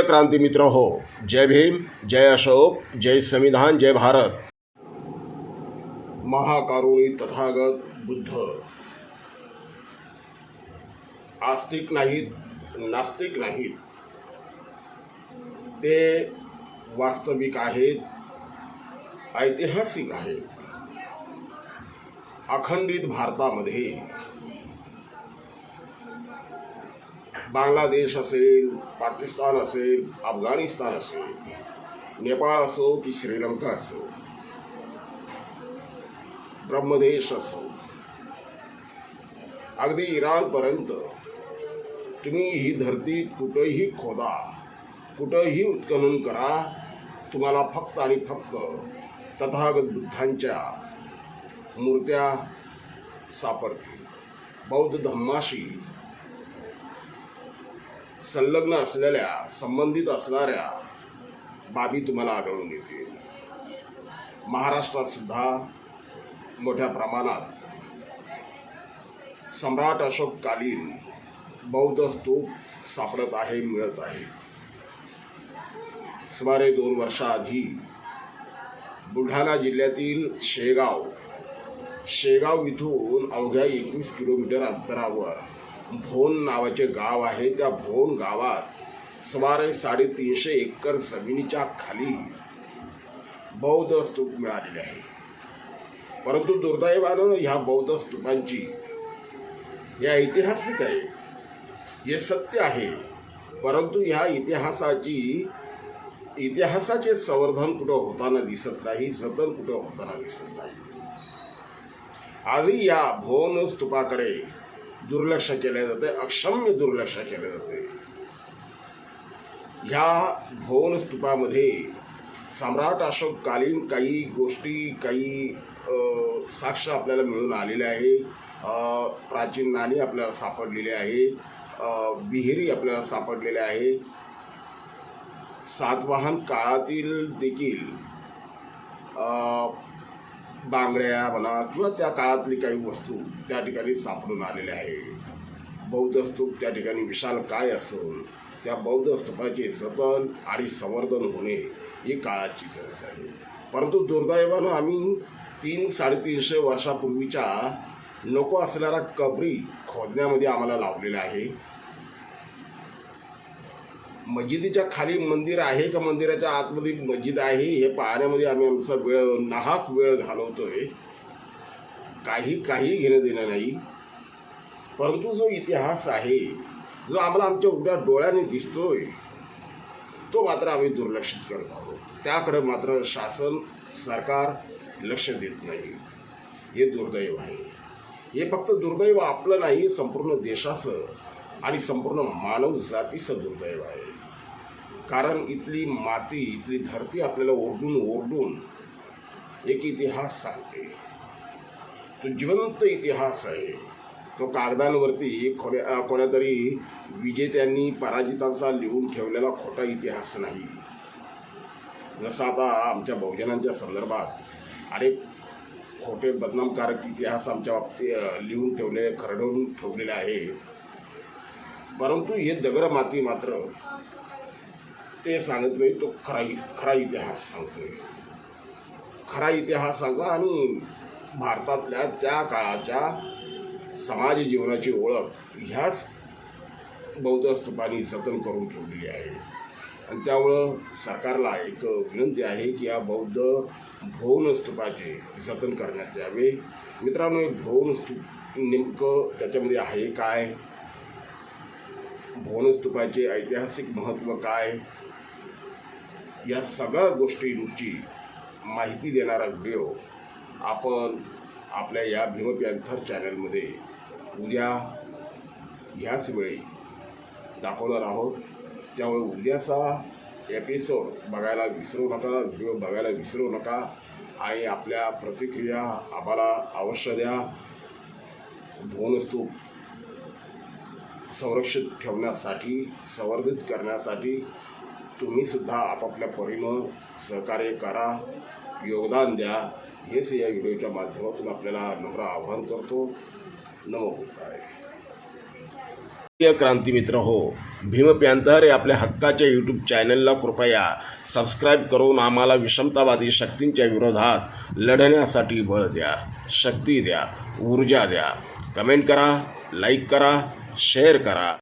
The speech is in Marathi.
प्रिय क्रांती मित्र हो जय भीम जय अशोक जय संविधान जय भारत. महाकारुणी तथागत बुद्ध. आस्तिक नाहीत नास्तिक नाहीत. ते वास्तविक आहेत ऐतिहासिक आहेत. अखंडित भारतामध्ये बांगलादेश असेल पाकिस्तान असेल अफगाणिस्तान असेल नेपाळ असो की श्रीलंका असो ब्रह्मदेश असो अगदी इराणपर्यंत तुम्ही ही धरती कुठंही खोदा कुठंही उत्खनन करा तुम्हाला फक्त आणि फक्त तथागत बुद्धांच्या मूर्त्या सापडतील. बौद्ध धम्माशी संलग्न असलेल्या संबंधित असणाऱ्या बाबी तुम्हाला आढळून येतील. महाराष्ट्रात सुद्धा मोठ्या प्रमाणात सम्राट अशोककालीन बौद्ध स्तूप सापडत आहे मिळत आहे. सुमारे दोन वर्षाआधी बुलढाणा जिल्ह्यातील शेगाव शेगाव इथून अवघ्या एकवीस किलोमीटर अंतरावर भोन नावाचे गाव आहे. त्या भोन गावात सुमारे साडेतीनशे एकर जमिनीच्या खाली बौद्ध स्तूप मिळालेले आहे. परंतु दुर्दैवानं ह्या बौद्ध स्तूपांची या ऐतिहासिक आहे. हे सत्य आहे. परंतु ह्या इतिहासाची इतिहासाचे संवर्धन कुठं होताना दिसत नाही जतन कुठं होताना दिसत नाही. आधी या भोन स्तूपाकडे दुर्लक्ष केले जाते अक्षम्य दुर्लक्ष केले जाते. ह्या भवन स्तूपामध्ये सम्राट अशोककालीन काही गोष्टी काही साक्ष आपल्याला मिळून आलेल्या आहे. प्राचीन नाणी आपल्याला सापडलेली आहे. विहिरी आपल्याला सापडलेल्या आहे. सातवाहन काळातील देखील बांगड्या म्हणा किंवा त्या काळातली काही वस्तू त्या ठिकाणी सापडून आलेल्या आहे बौद्ध स्तूप त्या ठिकाणी विशाल काय असून? त्या बौद्ध स्तूपाचे जतन आणि संवर्धन होणे ही काळाची गरज आहे. परंतु दुर्दैवानं आम्ही तीन साडेतीनशे वर्षापूर्वीच्या नको असणारा कबरी खोदण्यामध्ये आम्हाला लावलेला आहे. मस्जिदीच्या खाली मंदिर आहे का मंदिराच्या आतमध्ये मस्जिद आहे हे पाहण्यामध्ये आम्ही आमचा वेळ नाहक वेळ घालवतोय. काही काही घेणं देणं नाही. परंतु जो इतिहास आहे जो आम्हाला आमच्या उघड्या डोळ्याने दिसतोय तो मात्र आम्ही दुर्लक्षित करत आहोत. त्याकडे मात्र शासन सरकार लक्ष देत नाही. हे दुर्दैव आहे. हे फक्त दुर्दैव आपलं नाही संपूर्ण देशाचं. आणि संपूर्ण मानव जातीचं दुर्दैव आहे. कारण इथली माती इथली धरती आपल्याला ओरडून ओरडून एक इतिहास सांगते. तो जिवंत इतिहास आहे. तो कागदांवरती कोण्या कोणातरी विजेत्यांनी पराजितांचा लिहून ठेवलेला खोटा इतिहास नाही. जसं आता आमच्या बहुजनांच्या संदर्भात अनेक खोटे बदनामकारक इतिहास आमच्या बाबतीत लिहून ठेवलेले खरडवून ठेवलेले आहे परंतु हे दगड माती मात्र ते सांगत नाही तो खरा खरा इतिहास सांगतोय. खरा इतिहास सांगतो आणि भारतातल्या त्या काळाच्या समाज जीवनाची ओळख ह्याच बौद्ध स्तूपांनी जतन करून ठेवलेली आहे. आणि त्यामुळं सरकारला एक विनंती आहे की या बौद्ध भवन स्तूपाचे जतन करण्यात यावे. मित्रांनो भवन स्तूप नेमकं त्याच्यामध्ये आहे काय? भवनस्तूपाचे ऐतिहासिक महत्त्व काय? या सगळ्या गोष्टींची माहिती देणारा व्हिडिओ आपण आपल्या या भीम पॅन्थर चॅनलमध्ये उद्या ह्याच वेळी दाखवणार आहोत. त्यामुळे उद्याचा एपिसोड बघायला विसरू नका व्हिडिओ बघायला विसरू नका आणि आपल्या प्रतिक्रिया आम्हाला अवश्य द्या. भुवनस्तूप संरक्षित ठेवण्यासाठी संवर्धित करण्यासाठी तुम्हीसुद्धा आपापल्या परीनं सहकार्य करा योगदान द्या. हेच या व्हिडिओच्या माध्यमातून आपल्याला नम्र आवाहन करतो. नमो बुद्धाय. प्रिय क्रांतीमित्र हो भीम प्यांतर या आपल्या हक्काच्या यूट्यूब चॅनलला कृपया सबस्क्राईब करून आम्हाला विषमतावादी शक्तींच्या विरोधात लढण्यासाठी बळ द्या शक्ती द्या ऊर्जा द्या. कमेंट करा लाईक करा. शेअर करा